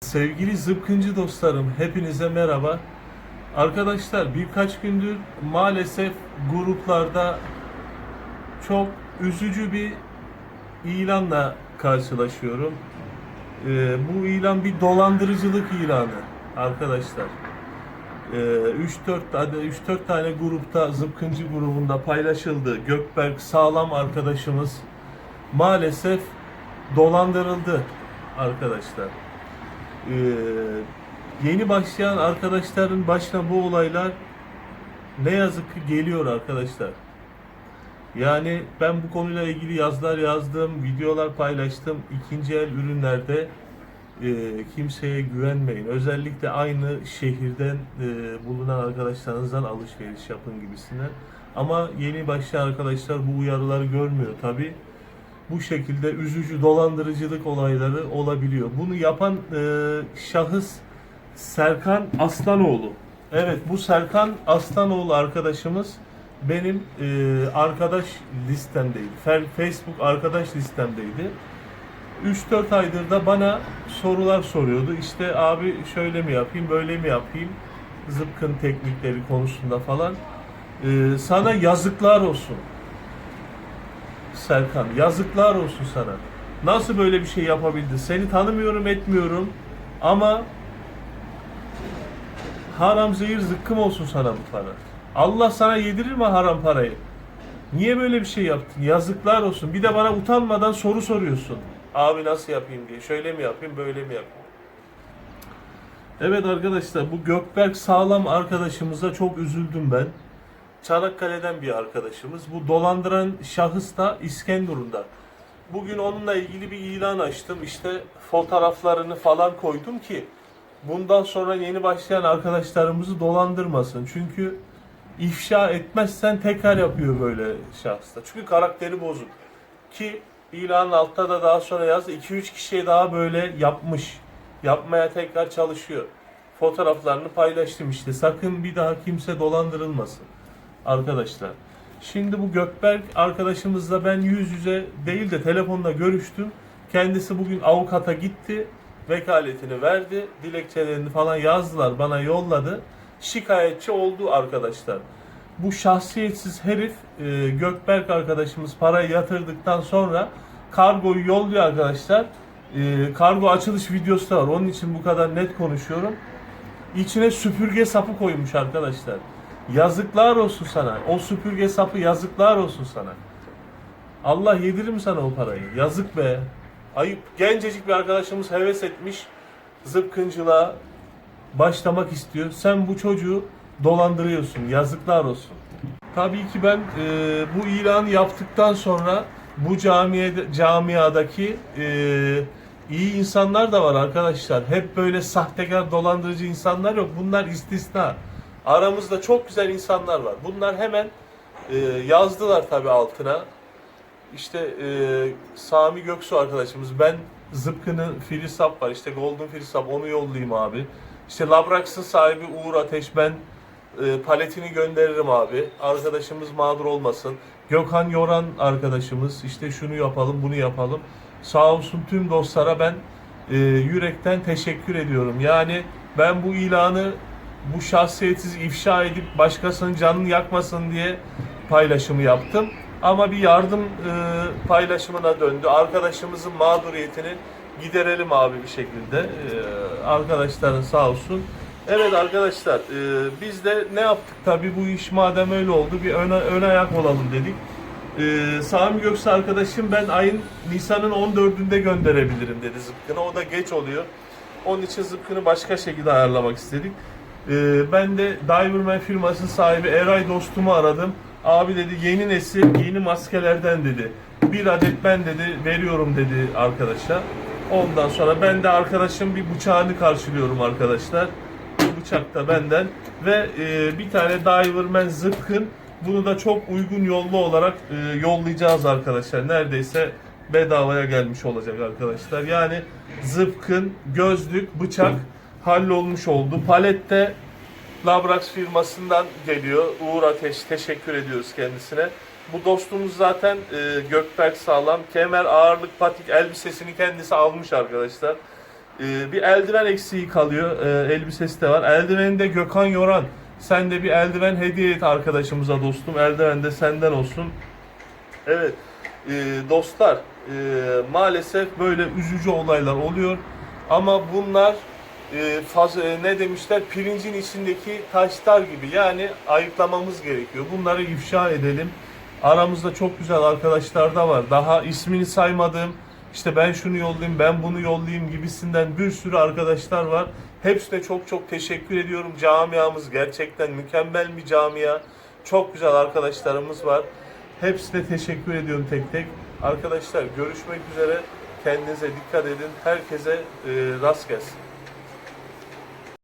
Sevgili zıpkıncı dostlarım, hepinize merhaba. Arkadaşlar birkaç gündür maalesef gruplarda çok üzücü bir ilanla karşılaşıyorum. Ee, bu ilan bir dolandırıcılık ilanı arkadaşlar. Ee, 3-4 tane 3-4 tane grupta zıpkıncı grubunda paylaşıldı. Gökberk sağlam arkadaşımız maalesef dolandırıldı arkadaşlar. Ee, yeni başlayan arkadaşların başına bu olaylar ne yazık ki geliyor arkadaşlar. Yani ben bu konuyla ilgili yazılar yazdım, videolar paylaştım. İkinci el ürünlerde e, kimseye güvenmeyin. Özellikle aynı şehirden e, bulunan arkadaşlarınızdan alışveriş yapın gibisinden. Ama yeni başlayan arkadaşlar bu uyarıları görmüyor tabi. Bu şekilde üzücü dolandırıcılık olayları olabiliyor. Bunu yapan e, şahıs Serkan Aslanoğlu. Evet bu Serkan Aslanoğlu arkadaşımız benim e, arkadaş listemdeydi. Facebook arkadaş listemdeydi. 3-4 aydır da bana sorular soruyordu. İşte abi şöyle mi yapayım, böyle mi yapayım? Zıpkın teknikleri konusunda falan. E, sana yazıklar olsun. Serkan, yazıklar olsun sana. Nasıl böyle bir şey yapabildin? Seni tanımıyorum, etmiyorum ama haram zehir zıkkım olsun sana bu para. Allah sana yedirir mi haram parayı? Niye böyle bir şey yaptın? Yazıklar olsun. Bir de bana utanmadan soru soruyorsun. Abi nasıl yapayım diye. Şöyle mi yapayım, böyle mi yapayım? Evet arkadaşlar bu Gökberk Sağlam arkadaşımıza çok üzüldüm ben. Çanakkale'den bir arkadaşımız. Bu dolandıran şahıs da İskenderun'da. Bugün onunla ilgili bir ilan açtım. İşte fotoğraflarını falan koydum ki bundan sonra yeni başlayan arkadaşlarımızı dolandırmasın. Çünkü ifşa etmezsen tekrar yapıyor böyle şahıslar. Çünkü karakteri bozuk. Ki ilanın altta da daha sonra yazdı. 2-3 kişiye daha böyle yapmış. Yapmaya tekrar çalışıyor. Fotoğraflarını paylaştım işte. Sakın bir daha kimse dolandırılmasın arkadaşlar. Şimdi bu Gökberk arkadaşımızla ben yüz yüze değil de telefonla görüştüm. Kendisi bugün avukata gitti. Vekaletini verdi. Dilekçelerini falan yazdılar. Bana yolladı. Şikayetçi oldu arkadaşlar. Bu şahsiyetsiz herif e, Gökberk arkadaşımız parayı yatırdıktan sonra kargoyu yolluyor arkadaşlar. E, kargo açılış videosu da var. Onun için bu kadar net konuşuyorum. İçine süpürge sapı koymuş arkadaşlar. Yazıklar olsun sana. O süpürge sapı yazıklar olsun sana. Allah yedirir mi sana o parayı? Yazık be. Ayıp. Gencecik bir arkadaşımız heves etmiş. Zıpkıncılığa başlamak istiyor. Sen bu çocuğu dolandırıyorsun. Yazıklar olsun. Tabii ki ben e, bu ilanı yaptıktan sonra bu camiye camiadaki e, iyi insanlar da var arkadaşlar. Hep böyle sahtekar, dolandırıcı insanlar yok. Bunlar istisna. Aramızda çok güzel insanlar var. Bunlar hemen e, yazdılar tabii altına. İşte e, Sami Göksu arkadaşımız ben Zıpkı'nın Filisap var. İşte Golden Filisap onu yollayayım abi. İşte Labrax'ın sahibi Uğur Ateş ben e, paletini gönderirim abi. Arkadaşımız mağdur olmasın. Gökhan Yoran arkadaşımız işte şunu yapalım bunu yapalım. Sağ olsun tüm dostlara ben e, yürekten teşekkür ediyorum. Yani ben bu ilanı bu şahsiyetsiz ifşa edip başkasının canını yakmasın diye paylaşımı yaptım. Ama bir yardım e, paylaşımına döndü. Arkadaşımızın mağduriyetini giderelim abi bir şekilde. E, arkadaşların sağ olsun. Evet arkadaşlar e, biz de ne yaptık tabii bu iş madem öyle oldu bir ön, ön ayak olalım dedik. E, Sami Göksu arkadaşım ben ayın Nisan'ın 14'ünde gönderebilirim dedi zıpkını. O da geç oluyor. Onun için zıpkını başka şekilde ayarlamak istedik. Ee, ben de Diverman firmasının sahibi Eray dostumu aradım. Abi dedi yeni nesil yeni maskelerden dedi. Bir adet ben dedi veriyorum dedi arkadaşa. Ondan sonra ben de arkadaşım bir bıçağını karşılıyorum arkadaşlar. Bu bıçak da benden. Ve e, bir tane Diverman zıpkın. Bunu da çok uygun yollu olarak e, yollayacağız arkadaşlar. Neredeyse bedavaya gelmiş olacak arkadaşlar. Yani zıpkın, gözlük, bıçak hallolmuş oldu. Palette Labrax firmasından geliyor. Uğur Ateş teşekkür ediyoruz kendisine. Bu dostumuz zaten e, Gökberk Sağlam. Kemer ağırlık patik elbisesini kendisi almış arkadaşlar. Ee, bir eldiven eksiği kalıyor. Ee, elbisesi de var. Eldiveni de Gökhan Yoran. Sen de bir eldiven hediye et arkadaşımıza dostum. Eldiven de senden olsun. Evet e, dostlar e, maalesef böyle üzücü olaylar oluyor. Ama bunlar e, faz, e, ne demişler pirincin içindeki taşlar gibi yani ayıklamamız gerekiyor. Bunları ifşa edelim. Aramızda çok güzel arkadaşlar da var. Daha ismini saymadığım işte ben şunu yollayayım, ben bunu yollayayım gibisinden bir sürü arkadaşlar var. Hepsine çok çok teşekkür ediyorum. Camiamız gerçekten mükemmel bir camia. Çok güzel arkadaşlarımız var. Hepsine teşekkür ediyorum tek tek. Arkadaşlar görüşmek üzere. Kendinize dikkat edin. Herkese e, rast gelsin.